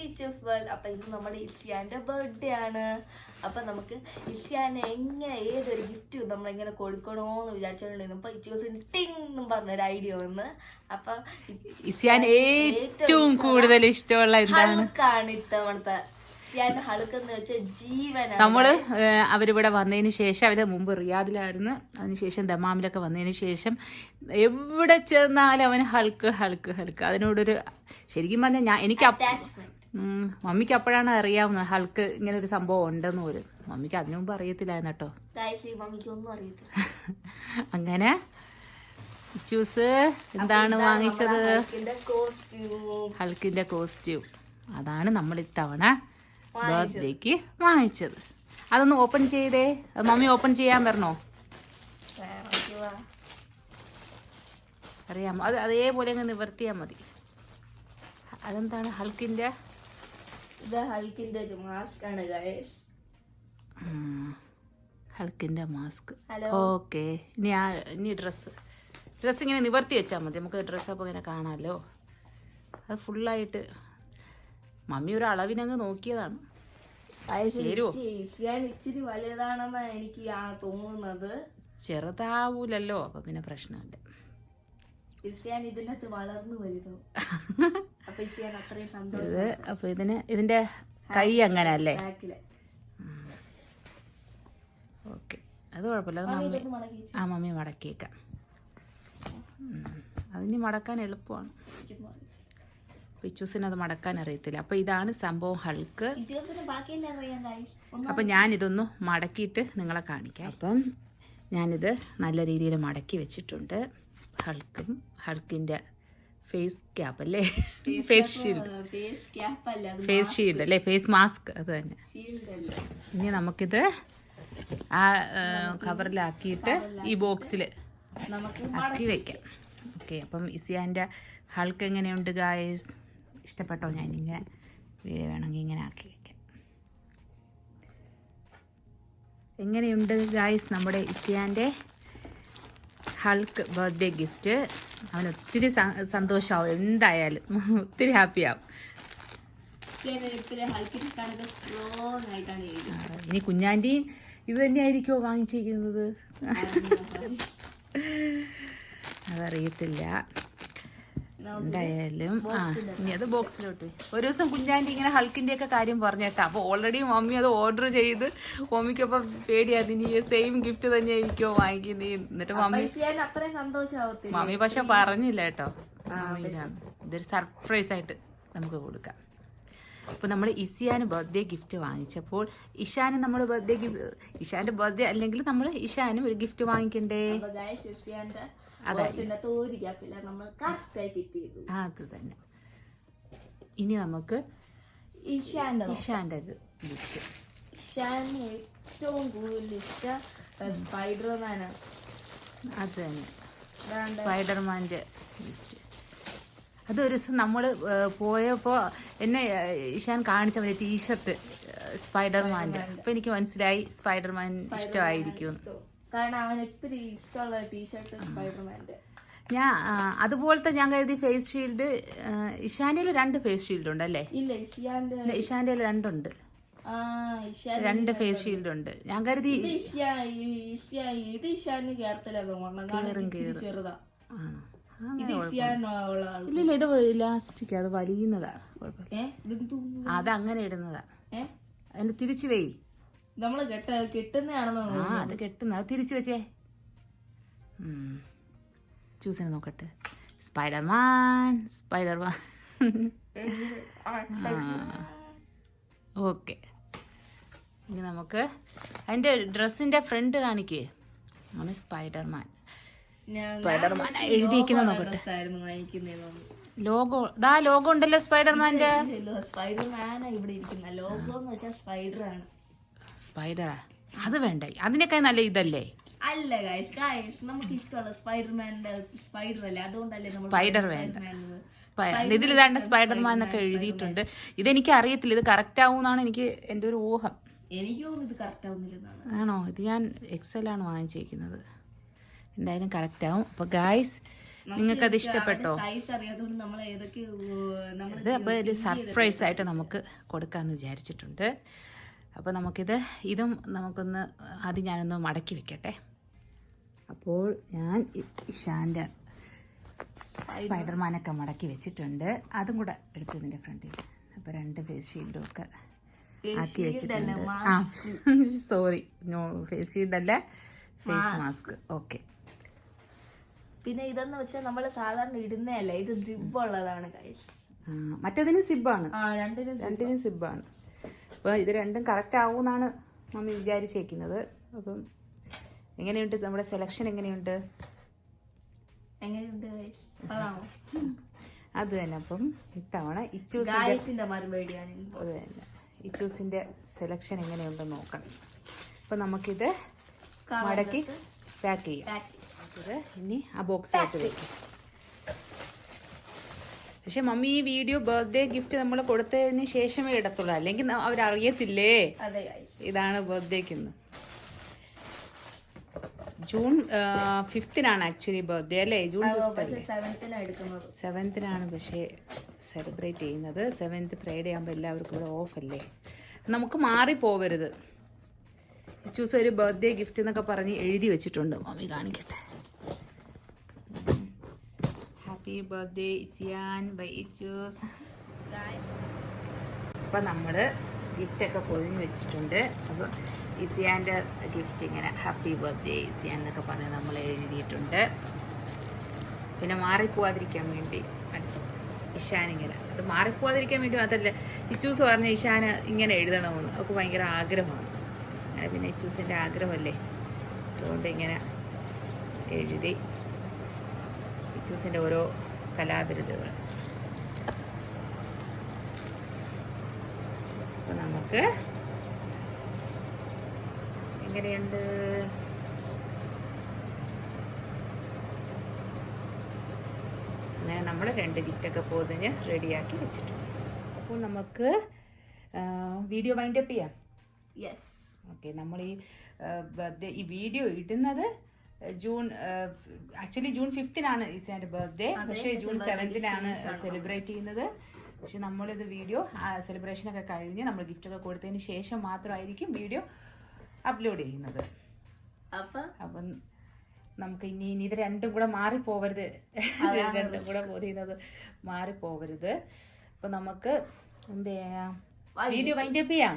Teachers world അപ്പൊ ഇന്ന് നമ്മുടെ ഇസ്യാന്റെ ബർത്ത്ഡേ ആണ്. അപ്പൊ നമുക്ക് ഇസ്യാനെ എങ്ങനെ ഏതൊരു ഗിഫ്റ്റ് നമ്മൾ എങ്ങനെ കൊടുക്കണോന്ന് വിചാരിച്ചോണ്ടിരുന്നു. അപ്പൊ ഇച്ചൂസിന് ടിങ് എന്നും പറഞ്ഞൊരു ഐഡിയ വന്ന്. അപ്പൊ ഇസ്യാൻ ഏറ്റവും കൂടുതൽ ഇഷ്ടമുള്ള ഹളുക്കാണ് ഇത്തവണത്തെ. ഇസ്യാന്റെ ഹൾക്ക് എന്ന് വെച്ചാൽ ജീവനാണ്. നമ്മൾ അവരിവിടെ വന്നതിന് ശേഷം അവർ മുമ്പ് റിയാദിലായിരുന്നു. അതിനുശേഷം ദമാമിലൊക്കെ വന്നതിന് ശേഷം എവിടെ ചെന്നാലും അവന് ഹൾക്ക് ഹൾക്ക് ഹൾക്ക്. അതിനോടൊരു ശരിക്കും പറഞ്ഞാൽ ഞാൻ എനിക്ക് അറ്റാച്ച്മെന്റ് മമ്മിക്ക് അപ്പോഴാണ് അറിയാവുന്നത് ഹൾക്ക് ഇങ്ങനെ ഒരു സംഭവം ഉണ്ടെന്ന് പോലും. മമ്മിക്ക് അതിനു മുമ്പ് അറിയത്തില്ലായിരുന്നു കേട്ടോ. അങ്ങനെ ചൂസ് എന്താണ് വാങ്ങിച്ചത്? ഹൾക്കിന്റെ കോസ്റ്റ്യൂം. അതാണ് നമ്മൾ ഇത്തവണ ബർത്ത്ഡേക്ക് വാങ്ങിച്ചത്. അതൊന്ന് ഓപ്പൺ ചെയ്തേ. അത് മമ്മി ഓപ്പൺ ചെയ്യാൻ പറഞ്ഞോ? അറിയാമോ? അത് അതേപോലെ അങ്ങ് നിവർത്തിയാൽ മതി. അതെന്താണ്? ഹൾക്കിന്റെ ഇത് ഹൾക്കിന്റെ ഒരു മാസ്ക് ആണ് ഗായ്സ് ഹൾക്കിന്റെ മാസ്ക് ഓക്കെ ഇനി ആ ഇനി ഡ്രസ്സ് ഡ്രസ്സ് ഇങ്ങനെ നിവർത്തി വെച്ചാൽ മതി. നമുക്ക് ഡ്രസ്സ് അപ്പോൾ ഇങ്ങനെ കാണാമല്ലോ അത് ഫുള്ളായിട്ട് മമ്മി ഒരു അളവിനങ്ങ് നോക്കിയതാണ്? ഞാൻ ഇച്ചിരി വലുതാണെന്നാണ് എനിക്ക് തോന്നുന്നത്. ചെറുതാവൂലല്ലോ അപ്പൊ പിന്നെ പ്രശ്നമുണ്ട് ഇതിനകത്ത് വളർന്നു വലുതോ ഇത് അപ്പൊ ഇതിന് ഇതിന്റെ കൈ അങ്ങനെ അല്ലേ ഓക്കെ. അത് കുഴപ്പമില്ല. അത് മമ്മി ആ മമ്മി മടക്കിയേക്കാം. അതിന് മടക്കാൻ എളുപ്പമാണ്. പിച്ചൂസിന് അത് മടക്കാൻ അറിയത്തില്ല. അപ്പൊ ഇതാണ് സംഭവം ഹൾക്ക്. അപ്പം ഞാനിതൊന്ന് മടക്കിയിട്ട് നിങ്ങളെ കാണിക്കാം. അപ്പം ഞാനിത് നല്ല രീതിയിൽ മടക്കി വെച്ചിട്ടുണ്ട്. ഹൾക്കും ഹൾക്കിന്റെ ഫേസ് ക്യാപ്പ് അല്ലേ? ഫേസ് ഷീൽഡ് ഫേസ് ഷീൽഡ് അല്ലേ ഫേസ് മാസ്ക് അത് തന്നെ. ഇനി നമുക്കിത് ആ കവറിലാക്കിയിട്ട് ഈ ബോക്സിൽ നമുക്ക് ആക്കി വെക്കാം. ഓക്കെ അപ്പം ഇസിയാന്റെ ഹൾക്ക് എങ്ങനെയുണ്ട് ഗായസ് ഇഷ്ടപ്പെട്ടോ? ഞാൻ ഇങ്ങനെ വീഡിയോ വേണമെങ്കിൽ ഇങ്ങനെ ആക്കി വെക്കാം. എങ്ങനെയുണ്ട് ഗായ്സ് നമ്മുടെ ഇസിയാന്റെ ഹൾക്ക് ബർത്ത്ഡേ ഗിഫ്റ്റ് അവന് ഒത്തിരി സന്തോഷമാവും എന്തായാലും ഒത്തിരി ഹാപ്പിയാവും ഇനി കുഞ്ഞാന്റെ ഇത് തന്നെയായിരിക്കുമോ വാങ്ങിച്ചിരിക്കുന്നത്? അതറിയത്തില്ല. എന്തായാലും ആ ഇനി അത് ബോക്സിലോട്ട് ഒരു ദിവസം കുഞ്ഞാന്റെ ഇങ്ങനെ ഹൾക്കിന്റെ ഒക്കെ കാര്യം പറഞ്ഞേട്ടാ അപ്പൊ ഓൾറെഡി മമ്മി അത് ഓർഡർ ചെയ്ത് മമ്മിക്കൊപ്പം പേടിയായിരുന്നു. ഇനി സെയിം ഗിഫ്റ്റ് തന്നെ ആയിരിക്കുമോ വാങ്ങിക്കുന്നത് എന്നിട്ട് മമ്മി അത്രയും സന്തോഷാവത്തില്ല? മമ്മി പക്ഷെ പറഞ്ഞില്ല കേട്ടോ. ഇതൊരു സർപ്രൈസ് ആയിട്ട് നമുക്ക് കൊടുക്കാം. അപ്പോൾ നമ്മൾ ഇസിയാന് ബർത്ത്ഡേ ഗിഫ്റ്റ് വാങ്ങിച്ചപ്പോൾ ഇഷാന് നമ്മൾ ബർത്ത്ഡേ ഗിഫ്റ്റ് ഇഷാന്റെ ബർത്ത്ഡേ അല്ലെങ്കിൽ നമ്മൾ ഇഷാനും ഒരു ഗിഫ്റ്റ് വാങ്ങിക്കണ്ടേ? ഒരു അത് തന്നെ. ഇനി നമുക്ക് ഇഷാന്റെ ഗിഫ്റ്റ് ഇഷാന് ഏറ്റവും കൂടുതൽ ഇഷ്ടം സ്പൈഡർമാനാണ്. അത് തന്നെ. സ്പൈഡർമാന്റെ ഗിഫ്റ്റ് അതൊരു ദിവസം നമ്മൾ പോയപ്പോൾ എന്നെ ഇഷാൻ കാണിച്ച മതി ടീഷർട്ട് സ്പൈഡർമാന്റെ അപ്പോൾ എനിക്ക് മനസ്സിലായി സ്പൈഡർമാൻ ഇഷ്ടമായിരിക്കും കാരണം അവൻ എപ്പോഴും ഇഷ്ടമുള്ള ടീഷർട്ട് സ്പൈഡർമാന്റെ ഞാൻ അതുപോലത്തെ ഞാൻ കരുതി ഫേസ് ഷീൽഡ് ഇഷാനിയിൽ രണ്ട് ഫേസ് ഷീൽഡ് ഉണ്ട് അല്ലേ ഇല്ല ഇഷാന്റെ രണ്ടുണ്ട്. രണ്ട് ഫേസ് ഷീൽഡ് ഉണ്ട്. ഞാൻ കരുതി ഇത് ഇഷാന് ഇത് ഇലാസ്റ്റിക് അത് വലിയതാ കുഴപ്പമില്ല തോന്നുന്നു? അത് അങ്ങനെ ഇടുന്നതാ. അതിന്റെ തിരിച്ചു വെയ് നമ്മൾ കെട്ട കിട്ടുന്നതാണെന്ന് ആ അത് കെട്ടുന്ന അത് തിരിച്ചു വെച്ചേ ചൂസിനെ നോക്കട്ടെ സ്പൈഡർമാൻ സ്പൈഡർമാൻ ഓക്കെ ഇനി നമുക്ക് അതിന്റെ ഡ്രസ്സിന്റെ ഫ്രണ്ട് കാണിക്കേ ആണ് സ്പൈഡർമാൻ സ്പൈഡർമാൻ എഴുതിയിരിക്കുന്ന നോക്കട്ടെ ലോഗോ ദാ ലോഗോ ഉണ്ടല്ലോ സ്പൈഡർമാന്റെ സ്പൈഡർമാൻ ഇവിടെ ഇരിക്കുന്ന ലോഗോ എന്ന് വെച്ചാൽ സ്പൈഡർ ആണ് സ്പൈഡറാ അത് വേണ്ട? അതിനൊക്കെ നല്ല ഇതല്ലേ? അല്ല ഗൈസ് ഗൈസ് നമുക്ക് ഇഷ്ടമുള്ള സ്പൈഡർമാന്റെ സ്പൈഡർ അല്ലേ? അതുകൊണ്ടല്ലേ സ്പൈഡർ വേണ്ട. സ്പൈഡർ ഇതിൽ ഇതാണ്ട് സ്പൈഡർമാൻ എന്നൊക്കെ എഴുതിയിട്ടുണ്ട്. ഇതെനിക്ക് അറിയത്തില്ല ഇത് കറക്റ്റ് ആവുമെന്നാണ് എനിക്ക് എന്റെ ഒരു ഊഹം. എനിക്ക് തോന്നുന്നു ഇത് കറക്റ്റ് ആവുന്നില്ലെന്നാണ് ആണോ? ഇത് ഞാൻ എക്സൽ ആണ് വാങ്ങിച്ചിരിക്കുന്നത് എന്തായാലും കറക്റ്റ് ആവും അപ്പോൾ ഗായ്സ് നിങ്ങൾക്ക് അത് ഇഷ്ടപ്പെട്ടോ? ഇത് അപ്പോൾ ഒരു സർപ്രൈസ് ആയിട്ട് നമുക്ക് കൊടുക്കാമെന്ന് വിചാരിച്ചിട്ടുണ്ട്. അപ്പോൾ നമുക്കിത് ഇതും നമുക്കൊന്ന് ആദ്യം ഞാനൊന്ന് മടക്കി വെക്കട്ടെ. അപ്പോൾ ഞാൻ ഇഷാന്റെ സ്പൈഡർമാനൊക്കെ മടക്കി വെച്ചിട്ടുണ്ട്. അതും കൂടെ എടുത്തു ഇതിന്റെ ഫ്രണ്ടിൽ അപ്പോൾ രണ്ട് ഫേസ് ഷീൽഡും ഒക്കെ ആക്കി വെച്ചിട്ടുണ്ട്. ആ സോറി നോ ഫേസ് ഷീൽഡല്ല ഫേസ് മാസ്ക് ഓക്കെ പിന്നെ ഇതെന്ന് വെച്ചാൽ നമ്മൾ സാധാരണ ഇടുന്നതല്ല ഇത് ജിബ് ഉള്ളതാണ്. മറ്റേതിന് സിബാണ് രണ്ടിനും സിബാണ് അപ്പോൾ ഇത് രണ്ടും കറക്റ്റ് ആവുമെന്നാണ് മമ്മി വിചാരിച്ചേക്കുന്നത്. അപ്പം എങ്ങനെയുണ്ട് നമ്മുടെ സെലക്ഷൻ എങ്ങനെയുണ്ട്? അത് തന്നെ. അപ്പം ഇത്തവണ ഇച്ചൂസിന്റെ. അത് തന്നെ. ഇച്ചൂസിന്റെ സെലക്ഷൻ എങ്ങനെയുണ്ടെന്ന് നോക്കണം. അപ്പം നമുക്കിത് മടക്കി പാക്ക് ചെയ്യാം. ഇത് ഇനി ആ ബോക്സിലോട്ട് വെക്കും. പക്ഷെ മമ്മി ഈ വീഡിയോ ബർത്ത്ഡേ ഗിഫ്റ്റ് നമ്മൾ കൊടുത്തതിന് ശേഷമേ ഇടത്തുള്ളൂ. അല്ലെങ്കിൽ അവരറിയത്തില്ലേ. ഇതാണ് ബർത്ത്ഡേക്ക് ഇന്ന്. ജൂൺ ഫിഫ്തിനാണ് ആക്ച്വലി ബർത്ത്ഡേ അല്ലേ? ജൂൺ സെവൻത്തിനാണ് പക്ഷേ സെലിബ്രേറ്റ് ചെയ്യുന്നത്. സെവൻത്ത് ഫ്രൈഡേ ആകുമ്പോൾ എല്ലാവർക്കും ഇവിടെ ഓഫ് അല്ലേ? നമുക്ക് മാറി പോവരുത്. ചൂസ് ഒരു ബർത്ത്ഡേ ഗിഫ്റ്റ് എന്നൊക്കെ പറഞ്ഞ് എഴുതി വെച്ചിട്ടുണ്ട്. മമ്മി കാണിക്കട്ടെ. Happy birthday Izian by Ichoos അപ്പം നമ്മൾ ഗിഫ്റ്റൊക്കെ പൊഴിഞ്ഞ് വെച്ചിട്ടുണ്ട്. അപ്പോൾ ഇസിയാന്റെ ഗിഫ്റ്റ് ഇങ്ങനെ ഹാപ്പി ബർത്ത്ഡേ ഇസിയാൻ എന്നൊക്കെ പറഞ്ഞ് നമ്മൾ എഴുതിയിട്ടുണ്ട്. പിന്നെ മാറിപ്പോവാതിരിക്കാൻ വേണ്ടി ഇഷാൻ ഇങ്ങനെ അത് മാറിപ്പോവാതിരിക്കാൻ വേണ്ടി അതല്ല ഇച്ചൂസ് പറഞ്ഞ ഇഷാന് ഇങ്ങനെ എഴുതണമെന്ന്. ഒക്കെ ഭയങ്കര ആഗ്രഹമാണ്. അങ്ങനെ പിന്നെ ഇച്ചൂസിന്റെ ആഗ്രഹമല്ലേ? അതുകൊണ്ട് ഇങ്ങനെ എഴുതി ഇച്ചൂസിന്റെ ഓരോ കലാബിരുദകൾ അപ്പോൾ നമുക്ക് എങ്ങനെയുണ്ട്? അങ്ങനെ നമ്മൾ രണ്ട് വിറ്റൊക്കെ പോതിഞ്ഞ് റെഡിയാക്കി വെച്ചിട്ടുണ്ട്. അപ്പോൾ നമുക്ക് വീഡിയോ വൈൻഡപ്പ് ചെയ്യാം. യെസ് ഓക്കെ നമ്മൾ ഈ ഈ വീഡിയോ ഇടുന്നത് ജൂൺ ആക്ച്വലി ജൂൺ ഫിഫ്തിനാണ് ഈസാന്റെ ബർത്ത്ഡേ. പക്ഷേ ജൂൺ സെവൻത്തിനാണ് സെലിബ്രേറ്റ് ചെയ്യുന്നത്. പക്ഷെ നമ്മളിത് വീഡിയോ സെലിബ്രേഷൻ ഒക്കെ കഴിഞ്ഞ് നമ്മൾ ഗിഫ്റ്റ് ഒക്കെ കൊടുത്തതിന് ശേഷം മാത്രമായിരിക്കും വീഡിയോ അപ്ലോഡ് ചെയ്യുന്നത്. അപ്പൊ നമുക്ക് ഇനി ഇനി ഇത് രണ്ടും കൂടെ മാറിപ്പോവരുത്. രണ്ടും കൂടെ പോരുന്നത് മാറിപ്പോവരുത്. അപ്പൊ നമുക്ക് എന്ത് ചെയ്യാം? വീഡിയോ വൈൻഡപ്പ് ചെയ്യാം.